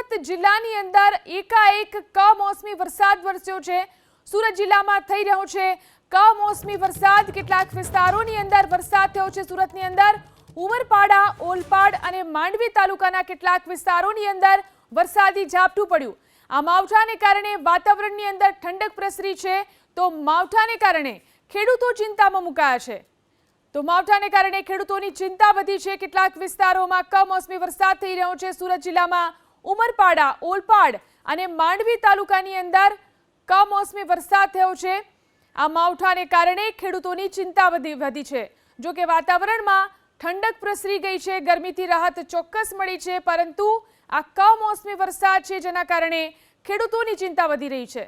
સુરત જિલ્લાની અંદર એકાએક કમોસમી વરસાદ વરસ્યો છે. સુરત જિલ્લામાં થઈ રહ્યો છે કમોસમી વરસાદ. કેટલાક વિસ્તારોની અંદર વરસાદ થયો છે સુરતની અંદર. ઉમરપાડા, ઓલપાડ અને માંડવી તાલુકાના કેટલાક વિસ્તારોની અંદર વરસાદી ઝાપટું પડ્યું. આ માવઠાને કારણે વાતાવરણની અંદર ઠંડક પ્રસરી છે. તો માવઠાને કારણે ખેડૂતો ચિંતામાં મુકાયા છે. તો માવઠાને કારણે ખેડૂતોની ચિંતા વધી છે. કેટલાક વિસ્તારોમાં કમોસમી વરસાદ થઈ રહ્યો છે. સુરત જિલ્લામાં ઉમરપાડા, ઓલપાડ અને માંડવી તાલુકાની અંદર કમોસમી વરસાદ થયો છે. આ માવઠાને કારણે ખેડૂતોની ચિંતા વધી છે. જો કે વાતાવરણમાં ઠંડક પ્રસરી ગઈ છે, ગરમીથી રાહત ચોક્કસ મળી છે, પરંતુ આ કમોસમી વરસાદ છે જેના કારણે ખેડૂતોની ચિંતા વધી રહી છે.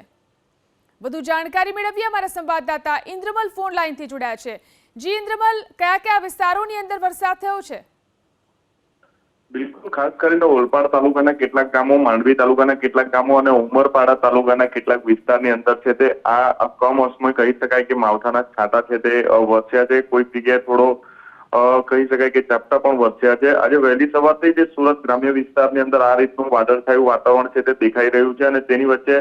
વધુ જાણકારી મેળવીએ અમારા સંવાદદાતા ઇન્દ્રમલ ફોન લાઈનથી જોડાયા છે. જી ઇન્દ્રમલ કયા કયા વિસ્તારોની અંદર વરસાદ થયો છે? બિલકુલ, ખાસ કરીને ઓલપાડ તાલુકાના કેટલાક ગામો, માંડવી તાલુકાના કેટલાક ગામો અને ઉમરપાડા તાલુકાના કેટલાક વિસ્તારની અંદર છે તે આ કમોસમી કહી શકાય કે માવઠાના છાંટા છે તે વસ્યા છે. કોઈ જગ્યાએ થોડો કહી શકાય કે ઝાપટા પણ વસ્યા છે. આજે વહેલી સવારથી જે સુરત ગ્રામ્ય વિસ્તારની અંદર આ રીતનું વાદળછાયું વાતાવરણ છે તે દેખાઈ રહ્યું છે અને તેની વચ્ચે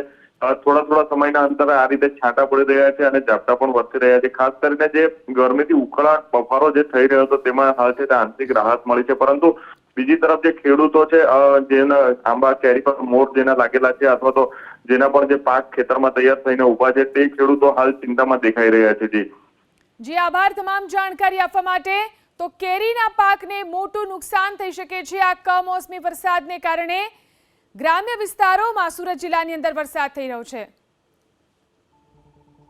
થોડા થોડા સમયના અંતરે આ રીતે છાંટા પડી રહ્યા છે અને ઝાપટા પણ વરસી રહ્યા છે. ખાસ કરીને જે ગરમીથી ઉકળાટ બફારો જે થઈ રહ્યો હતો તેમાં હાલ છે તે આંશિક રાહત મળી છે. પરંતુ બીજી તરફ જે ખેડૂતો છે જેના આંબા, કેરી પર મોર જેના લાગેલા છે અથવા તો જેના પણ જે પાક ખેતરમાં તૈયાર થઈને ઊભા છે, તે ખેડૂતો હાલ ચિંતામાં દેખાઈ રહ્યા છે જી. જી, આભાર તમામ જાણકારી આપવા માટે. તો કેરીના પાકને મોટું નુકસાન થઈ શકે છે આ કમોસમી વરસાદને કારણે. ગ્રામ્ય વિસ્તારોમાં સુરત જિલ્લાની અંદર વરસાદ થઈ રહ્યો છે.